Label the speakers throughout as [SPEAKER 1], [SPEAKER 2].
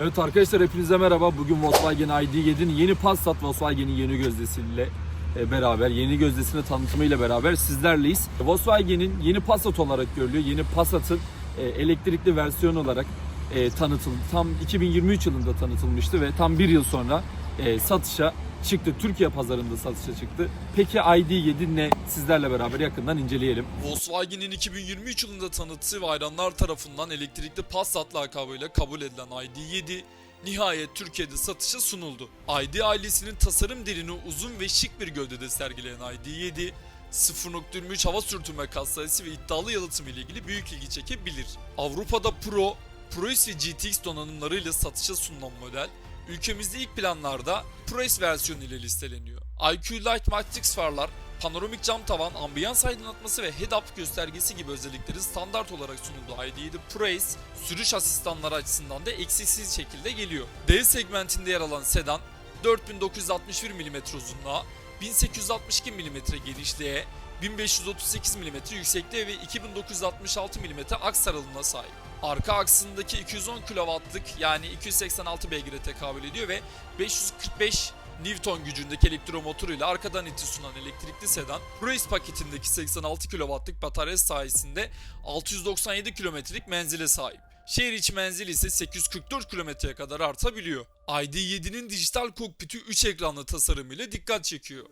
[SPEAKER 1] Evet arkadaşlar hepinize merhaba. Bugün Volkswagen ID7'nin yeni Passat Volkswagen'in yeni gözdesiyle e, beraber, yeni gözdesini tanıtımıyla beraber sizlerleyiz. Volkswagen'in yeni Passat olarak görülüyor. Yeni Passat'ın e, elektrikli versiyon olarak e, tanıtıldı. Tam 2023 yılında tanıtılmıştı ve tam bir yıl sonra e, satışa çıktı. Türkiye pazarında satışa çıktı. Peki ID7 ne? Sizlerle beraber yakından inceleyelim.
[SPEAKER 2] Volkswagen'in 2023 yılında tanıttığı ve hayranlar tarafından elektrikli Passat lakabıyla kabul edilen ID7 nihayet Türkiye'de satışa sunuldu. ID ailesinin tasarım dilini uzun ve şık bir gövdede sergileyen ID7 0.23 hava sürtünme katsayısı ve iddialı yalıtım ile ilgili büyük ilgi çekebilir. Avrupa'da Pro, ProS ve GTX donanımlarıyla satışa sunulan model, ülkemizde ilk planlarda ProS versiyonu ile listeleniyor. IQ Light Matrix farlar, panoramik cam tavan, ambiyans aydınlatması ve head-up göstergesi gibi özellikleri standart olarak sunuldu ID7 ProAce, sürüş asistanları açısından da eksiksiz şekilde geliyor. D segmentinde yer alan sedan, 4961 mm uzunluğa, 1862 mm genişliğe, 1538 mm yüksekliğe ve 2966 mm aks aralığına sahip. Arka aksındaki 210 kW'lık yani 286 beygire tekabül ediyor ve 545 Newton gücündeki elektromotoruyla arkadan iti sunan elektrikli sedan, Race paketindeki 86 kW'lık batarya sayesinde 697 kilometrelik menzile sahip. Şehir içi menzili ise 844 kilometreye kadar artabiliyor. ID7'nin dijital kokpiti 3 ekranlı tasarımıyla dikkat çekiyor.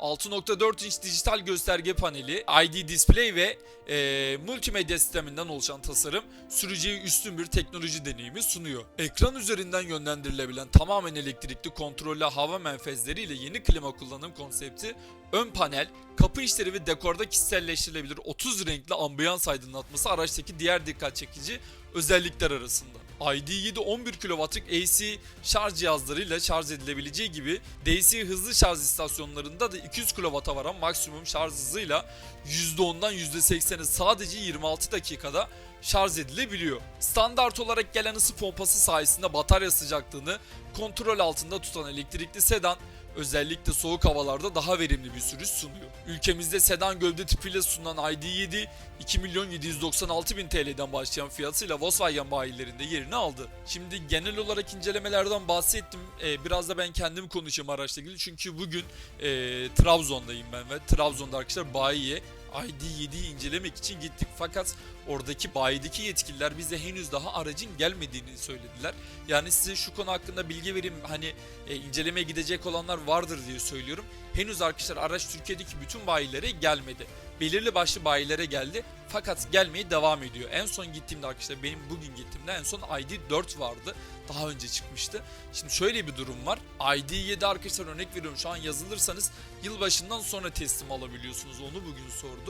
[SPEAKER 2] 6.4 inç dijital gösterge paneli, ID Display ve e, multimedya sisteminden oluşan tasarım sürücüye üstün bir teknoloji deneyimi sunuyor. Ekran üzerinden yönlendirilebilen tamamen elektrikli kontrollü hava menfezleriyle yeni klima kullanım konsepti, ön panel, kapı işleri ve dekorda kişiselleştirilebilir 30 renkli ambiyans aydınlatması araçtaki diğer dikkat çekici özellikler arasında. ID7 11 kW'lık AC şarj cihazlarıyla şarj edilebileceği gibi DC hızlı şarj istasyonlarında da 200 kW'a varan maksimum şarj hızıyla %10'dan %80'e sadece 26 dakikada şarj edilebiliyor. Standart olarak gelen ısı pompası sayesinde batarya sıcaklığını kontrol altında tutan elektrikli sedan özellikle soğuk havalarda daha verimli bir sürüş sunuyor. Ülkemizde sedan gövde tipiyle sunulan ID7 2 milyon 796 bin TL'den başlayan fiyatıyla Volkswagen bayilerinde yerini aldı. Şimdi genel olarak incelemelerden bahsettim. Ee, biraz da ben kendim konuşayım araçla ilgili. Çünkü bugün e, Trabzon'dayım ben ve Trabzon'da arkadaşlar bayiye ID7'yi incelemek için gittik. Fakat oradaki bayideki yetkililer bize henüz daha aracın gelmediğini söylediler. Yani size şu konu hakkında bilgi vereyim hani e, incelemeye gidecek olanlar vardır diye söylüyorum. Henüz arkadaşlar araç Türkiye'deki bütün bayilere gelmedi. Belirli başlı bayilere geldi fakat gelmeye devam ediyor. En son gittiğimde arkadaşlar benim bugün gittiğimde en son ID4 vardı. Daha önce çıkmıştı. Şimdi şöyle bir durum var. ID7 arkadaşlar örnek veriyorum şu an yazılırsanız yılbaşından sonra teslim alabiliyorsunuz. Onu bugün sordum.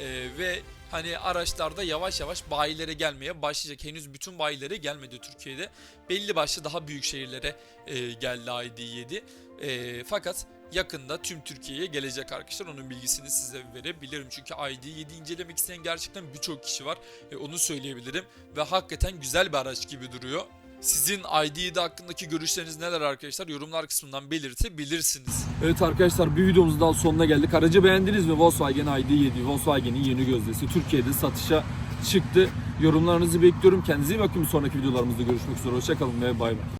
[SPEAKER 2] Ee, ve hani araçlarda yavaş yavaş bayilere gelmeye başlayacak. Henüz bütün bayilere gelmedi Türkiye'de. Belli başlı daha büyük şehirlere e, geldi ID7. E, fakat yakında tüm Türkiye'ye gelecek arkadaşlar. Onun bilgisini size verebilirim. Çünkü ID7 incelemek isteyen gerçekten birçok kişi var. E, onu söyleyebilirim. Ve hakikaten güzel bir araç gibi duruyor. Sizin ID7 hakkındaki görüşleriniz neler arkadaşlar? Yorumlar kısmından belirtebilirsiniz.
[SPEAKER 1] Evet arkadaşlar bir videomuzun daha sonuna geldik. Aracı beğendiniz mi? Volkswagen ID7, Volkswagen'in yeni gözdesi Türkiye'de satışa çıktı. Yorumlarınızı bekliyorum. Kendinize iyi bakın. Sonraki videolarımızda görüşmek üzere. Hoşçakalın ve bay bay.